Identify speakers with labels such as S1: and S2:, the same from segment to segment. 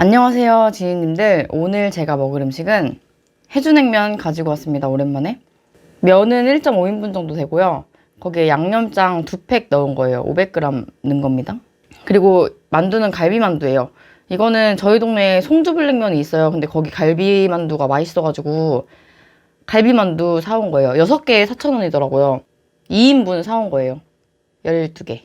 S1: 안녕하세요, 지인님들. 오늘 제가 먹을 음식은 해주냉면 가지고 왔습니다, 오랜만에. 면은 1.5인분 정도 되고요. 거기에 양념장 두 팩 넣은 거예요. 500g 넣은 겁니다. 그리고 만두는 갈비만두예요. 이거는 저희 동네에 송주블랙면이 있어요. 근데 거기 갈비만두가 맛있어가지고 갈비만두 사온 거예요. 6개에 4,000원이더라고요. 2인분 사온 거예요. 12개.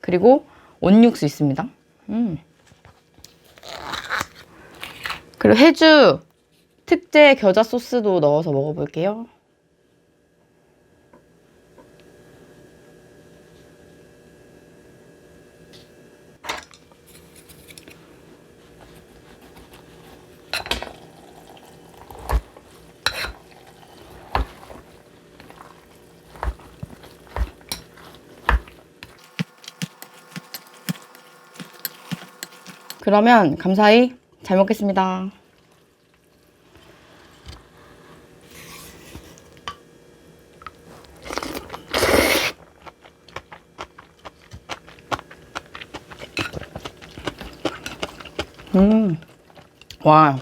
S1: 그리고 온육수 있습니다. 음. 그리고 해주 특제 겨자 소스도 넣어서 먹어볼게요. 그러면 감사히 잘 먹겠습니다. 음, 와.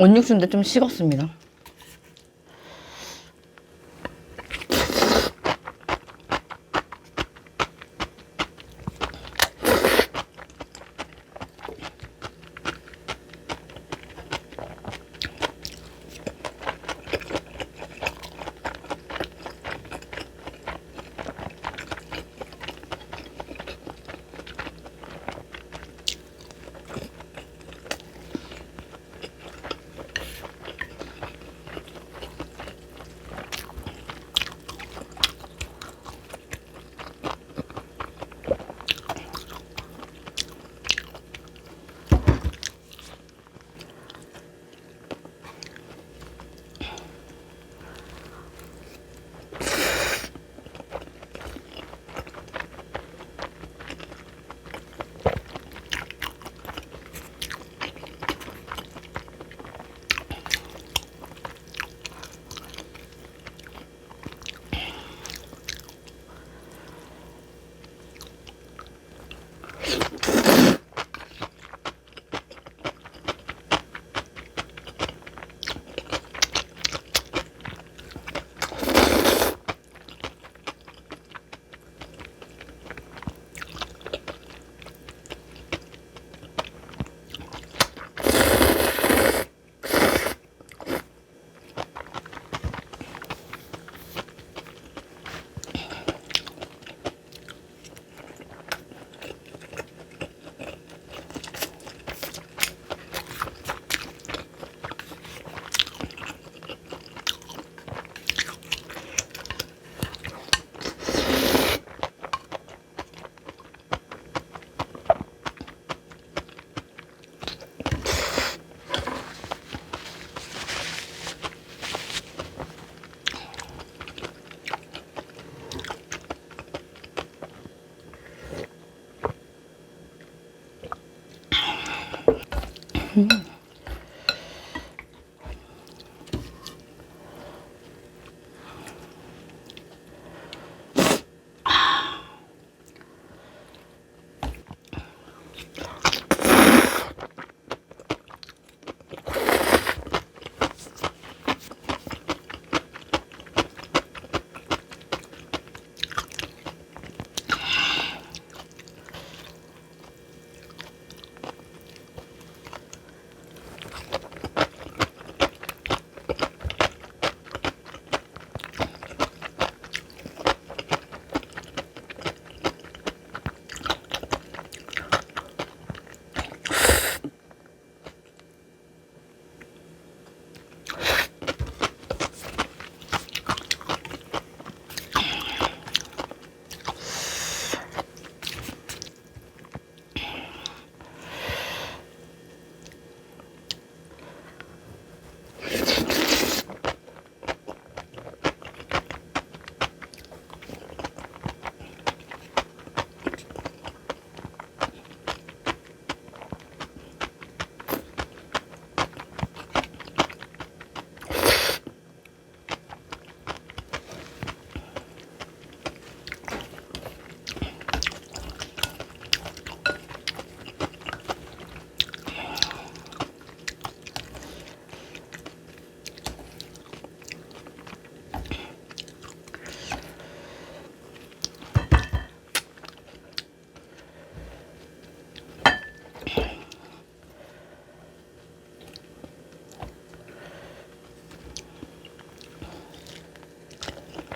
S1: 온육수인데 좀 식었습니다.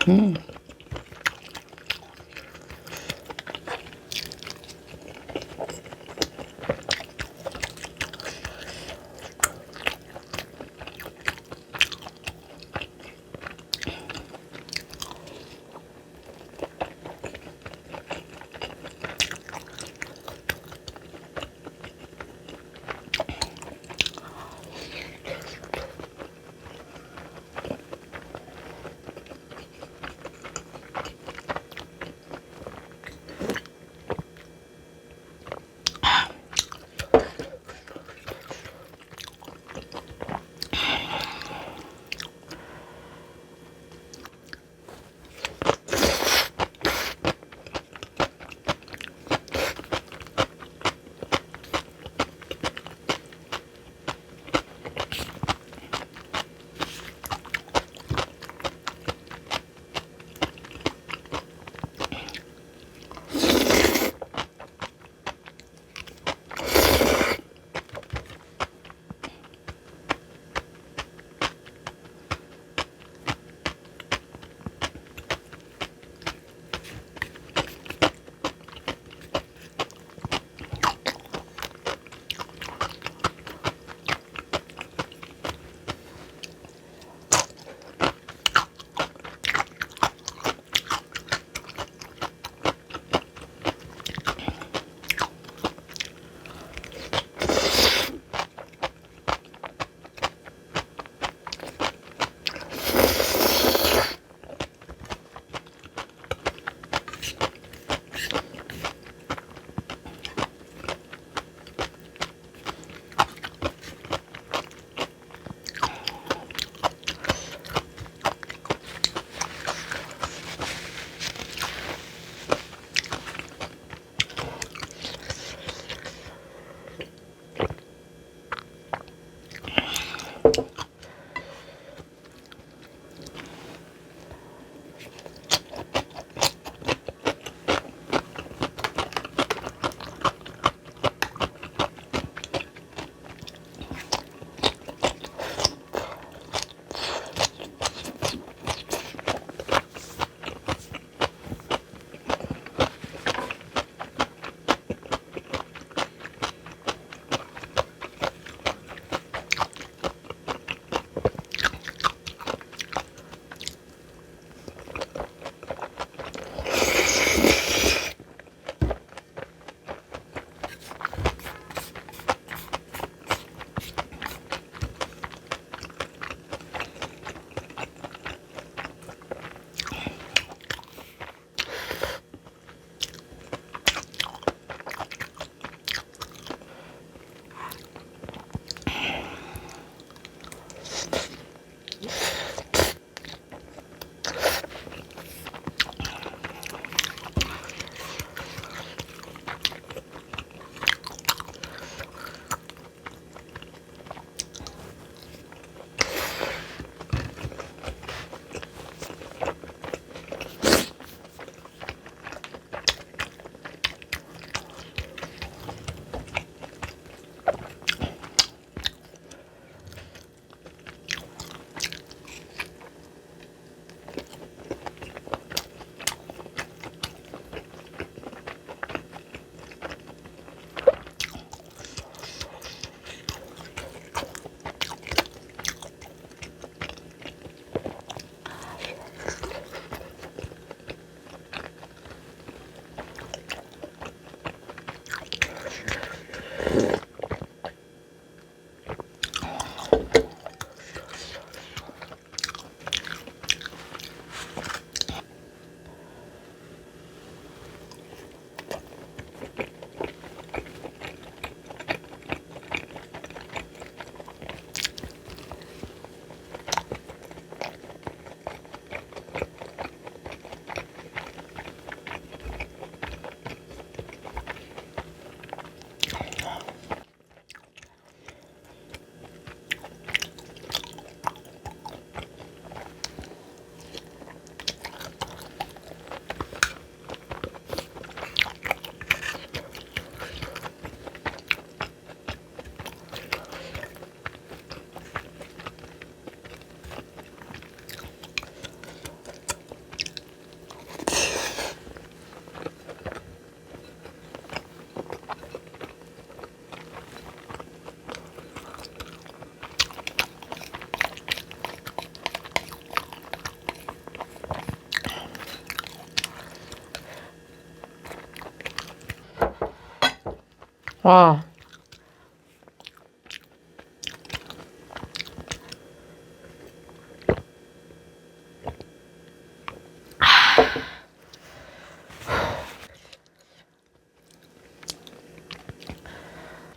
S1: Hmm.
S2: 와.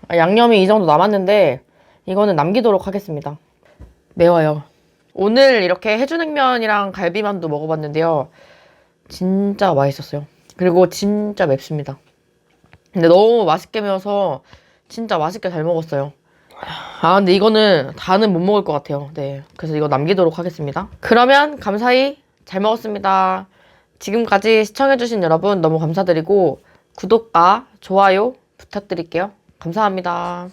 S2: 아, 양념이 이 정도 남았는데 이거는 남기도록 하겠습니다. 매워요. 오늘 이렇게 해주냉면이랑 갈비만두 먹어봤는데요. 진짜 맛있었어요. 그리고 진짜 맵습니다. 근데 너무 맛있게 매워서 진짜 맛있게 잘 먹었어요. 아, 근데 이거는 다는 못 먹을 것 같아요. 네. 그래서 이거 남기도록 하겠습니다. 그러면 감사히 잘 먹었습니다. 지금까지 시청해주신 여러분 너무 감사드리고 구독과 좋아요 부탁드릴게요. 감사합니다.